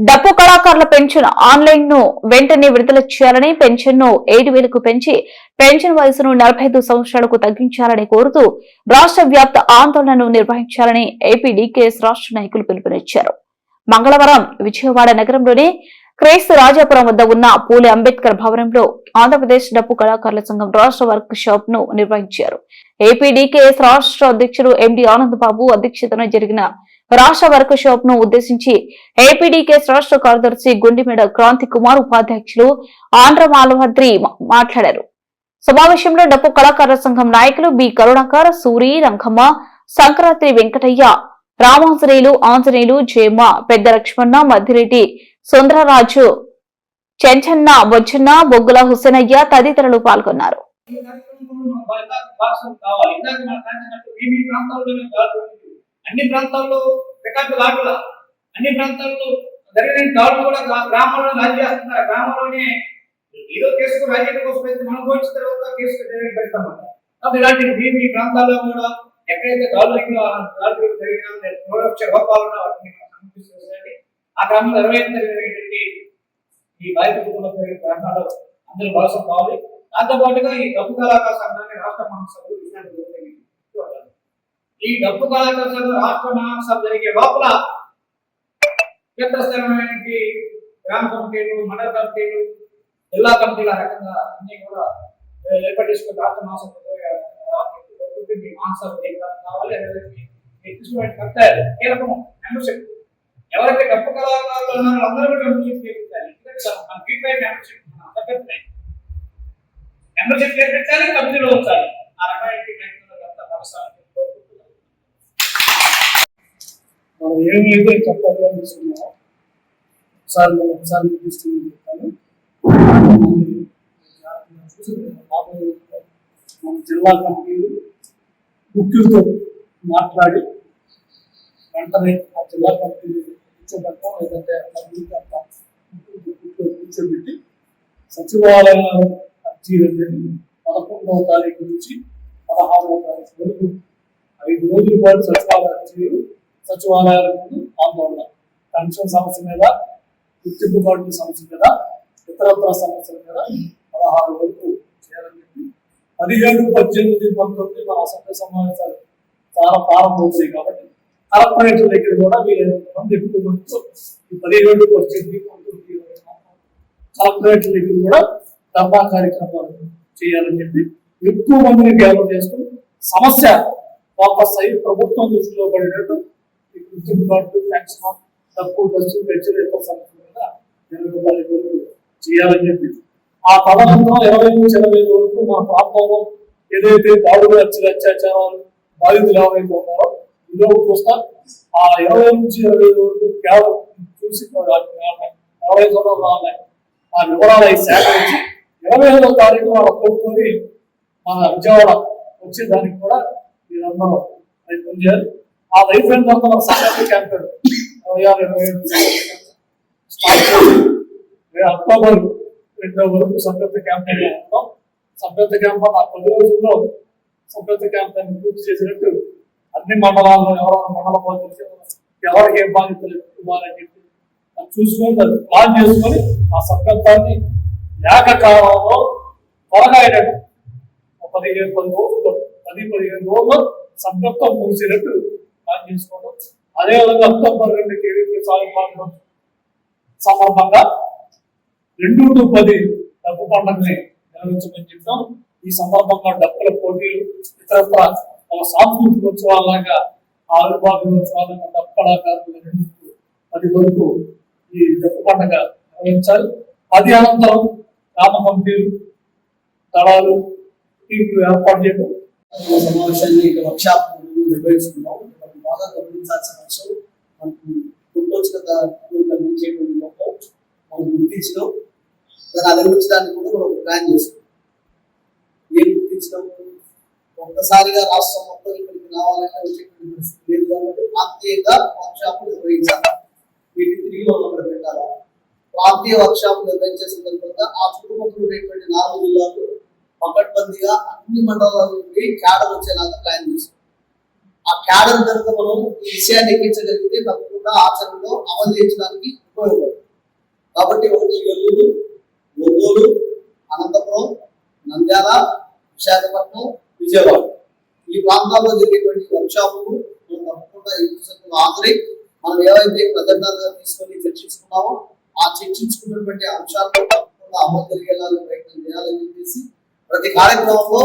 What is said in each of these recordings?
డప్పు కళాకారుల పెన్షన్ ఆన్లైన్ను వెంటనే విడుదల చేయాలని పెన్షన్ను ఏడు వేలకు పెంచి పెన్షన్ వయసును నలభై ఐదు సంవత్సరాలకు తగ్గించాలని కోరుతూ రాష్ట్ర వ్యాప్త ఆందోళనను నిర్వహించాలని ఏపీ డీకేఎస్ రాష్ట్ర నాయకులు పిలుపునిచ్చారు. మంగళవారం విజయవాడ నగరంలోని క్రైస్త రాజాపురం వద్ద ఉన్న పూలే అంబేద్కర్ భవనంలో ఆంధ్రప్రదేశ్ డప్పు కళాకారుల సంఘం రాష్ట్ర వర్క్ షాప్ను నిర్వహించారు ఏపీడీకేఎస్ రాష్ట్ర అధ్యక్షుడు ఎండి ఆనంద్ బాబు అధ్యక్షతన జరిగిన రాష్ట్ర వర్క్ షాప్ను ఉద్దేశించి ఏపీడీకేస్ రాష్ట్ర కార్యదర్శి గుండిమెడ క్రాంతి కుమార్ ఉపాధ్యక్షులు ఆంధ్ర మాలభద్రి మాట్లాడారు. సమావేశంలో డప్పు కళాకారుల సంఘం నాయకులు బి కరుణాకర్ సూరి రంగమ్మ సంక్రాంతి వెంకటయ్య రామాంజనేయులు ఆంజనేయులు జయమ్మ పెద్ద లక్ష్మణ మధ్యరెడ్డి సుందరరాజు చెంచన్న బొచ్చన్న బొగ్గుల హుసేనయ్య తదితరులు పాల్గొన్నారు. అన్ని ప్రాంతాల్లో రికార్డు కాకుండా అన్ని ప్రాంతాల్లో జరిగిన దాడులు కూడా గ్రా- గ్రామాల్లో రాజీ చేస్తున్నారు. గ్రామంలోనే ఏదో కేసుకు రాజకీయ కోసం అయితే మనం పోయించిన తర్వాత కేసు పెడతామంట కాబట్టి ఇలాంటి మీ ప్రాంతాల్లో కూడా ఎక్కడైతే దాడులు జరిగినా దాడులు జరిగినా చూడవచ్చే వాటిని మనం ఆ గ్రామంలో ఇరవై ఎనిమిది జరిగినటువంటి ఈ బాధిత కుటుంబం జరిగిన గ్రామాల్లో అందరూ భాగస్వామి కావాలి. దాంతో పాటుగా ఈ డబ్బు కళాకార సంఘాన్ని రాష్ట్ర మహాసభలు ఈ డబ్బు కళాకార రాష్ట్ర మహాసభ జరిగే లోపల క్షేత్రస్థాయినటువంటి గ్రామ కమిటీలు మండల కమిటీలు జిల్లా కమిటీల రకంగా అన్ని కూడా ఏర్పడేసుకుని రాష్ట్ర మహాసభ మీ మహాసభ ఏ కావాలి తీసుకునే మెంబర్షిప్. ఎవరైతే డబ్బు కళాకారులు ఉన్నారో అందరూ కూడా మెంబర్షిప్ చేయించాలి మన మెంబర్షిప్ సభ్యత్వం మెంబర్షిప్ కమిటీలో ఉంచాలి. ఆ రకమైన ప్రయత్నాలు ఏమైతే చెప్పాలని తీసుకున్నామో ఒకసారి మనం ఒకసారి చూపిస్తుంది చెప్తాను. మన జిల్లా కమిటీలు ముఖ్యులతో మాట్లాడి వెంటనే ఆ జిల్లా కమిటీలు కూర్చోబెట్టడం లేదంటే కూర్చోబెట్టి సచివాలయంలో అర్జీలు అనేది పదకొండవ తారీఖు నుంచి పదహారవ తారీఖు వరకు ఐదు రోజుల పాటు సచివాలయ అర్జీలు సచివాలయాల ముందు ఆందోళన పెన్షన్ సమస్య మీద గుర్తింపు కార్డుల సమస్య మీద ఇతరత్ర సమస్యల మీద పదహారు వరకు చేయాలని చెప్పి. పదిహేడు పద్దెనిమిది పంతొమ్మిది మన అసెంబ్లీ సమావేశాలు చాలా ప్రారంభమవుతాయి కాబట్టి కలెక్టరేట్ దగ్గర కూడా వీలైనంత మంది ఎక్కువ మందితో ఈ పదిహేడు పద్దెనిమిది పంతొమ్మిది ఇరవై కలెక్టరేట్ దగ్గర కూడా డబ్బా కార్యక్రమాలు చేయాలని చెప్పి ఎక్కువ మందిని గ్యాదర్ చేసుకుని సమస్య వాపస్ అయ్యి ప్రభుత్వం దృష్టిలో పడేటట్టు ఈ గుర్తింపు కార్డు పెన్షన్ తక్కువ ఖర్చు పెన్షన్ యొక్క సమస్య ఇరవై తారీఖు వరకు చేయాలని చెప్పి. ఆ తదనంతరం ఇరవై నుంచి ఇరవై వరకు మా ప్రాంతంలో ఏదైతే దాడులు హత్యలు అత్యాచారాలు బాధితులు ఎవరైతే ఉన్నారో ఇదో చూస్తా ఆ ఇరవై నుంచి ఇరవై వరకు కేవలం చూసి ఇరవై సంవత్సరాలు రావాలి ఆ వివరాలు అవి సేకరించి ఇరవై ఐదో తారీఖు వాళ్ళ కోరుకొని మన విజయవాడ వచ్చే దానికి కూడా మీరందరూ ప్రయత్నం చేయాలి. ఆ లైఫ్ అయిన మొత్తం మన సంక్రాంతి క్యాంపెయిన్ ఇరవై ఆరు ఇరవై ఏడు అక్టోబర్ రెండో వరకు సంతృప్తి క్యాంపెయిన్ చేస్తాం సంతృప్తి క్యాంపెయిన్ ఆ పది రోజుల్లో సంతృప్తి క్యాంపెయిన్ పూర్తి చేసినట్టు అన్ని మండలాల్లో ఎవరెవరు మండల బాధ్యత ఎవరికి ఏం బాధ్యతలు ఇవ్వాలని చెప్పి అది చూసుకొని దాన్ని ప్లాన్ చేసుకొని ఆ సంకల్పాన్ని ఏకకాలంలో త్వరగా అయినట్టు పదిహేను పది రోజుల్లో పది పదిహేను రోజుల్లో సంకల్పం ముగిసినట్టు చేసుకోవడం అదేవిధంగా అక్టోబర్ రెండు కేవీపీ సాగు పాటలు సందర్భంగా రెండు టు పది డబ్బు పండుగని నిర్వహించమని చెప్తాం ఈ సందర్భంగా డబ్బుల పోటీలు ఇతరత్ర ఒక సాంస్కృతిక ఉత్సవాలాగా ఆవిర్భావ ఉత్సవాలుగా డబ్బు కళాకారులు రెండు పది వరకు ఈ డబ్బు పండుగ నిర్వహించాలి అది అనంతరం గ్రామ కమిటీలు దళాలు టీంలు ఏర్పాటు చేయడం. సమావేశాన్ని వర్క్షాప్ మనం బాగా అవసరం మనకు పుట్టొచ్చిన గమనించేటువంటి లోపం మనం గుర్తించడం దాన్ని అధిగమించడానికి కూడా మనం ప్లాన్ చేస్తున్నాం ఏం గుర్తించడం? ఒక్కసారిగా రాష్ట్రం మొత్తం ఇక్కడికి రావాలంటే వచ్చేటువంటి పరిస్థితి లేదు కాబట్టి ప్రాంతీయంగా వర్క్షాప్ నిర్వహించాలి. వీటిని తిరిగి మనం అక్కడ పెట్టాలి? ప్రాంతీయ వర్క్షాప్ నిర్వహించే సందర్భంగా ఆ చుట్టుపక్కల ఉండేటువంటి నాలుగు జిల్లాలు పకడ్బందీగా అన్ని మండలాల నుండి క్యాడర్ వచ్చేలాగా ప్లాన్ చేస్తాం ఆ క్యాడర్ కనుక మనం ఈ విషయాన్ని ఎక్కించగలిగితే తప్పకుండా ఆచరణలో అమలు చేయించడానికి ఉపయోగపడుతుంది. కాబట్టి ఒకటి గల్లూరు ఒంగోలు అనంతపురం నంద్యాల విశాఖపట్నం విజయవాడ. ఈ ప్రాంతాల్లో జరిగేటువంటి వర్క్షాపులు మనం తప్పకుండా ఈ పుస్తకంలో హాజరై మనం ఏవైతే ప్రజెంటర్గా తీసుకొని చర్చించుకున్నామో ఆ చర్చించుకున్నటువంటి అంశాలను తప్పకుండా అమలు జరిగేలా ప్రయత్నం చేయాలని చెప్పేసి ప్రతి కార్యక్రమంలో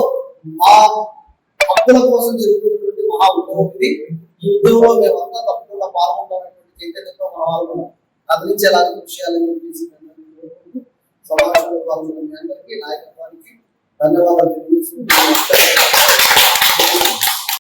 మా హక్కుల కోసం జరుగుతున్న మహా ఉద్యమం ఇది ఈ ఉద్యమంలో మేమంతా తప్పకుండా పాల్గొంటామనేటువంటి చైతన్యంతో మన వాళ్ళు కదిలించేలాగా కృషి చేయాలని చెప్పేసి నేను పాల్గొన్న మీ అందరికీ నాయకత్వానికి ధన్యవాదాలు తెలియజేస్తున్నాను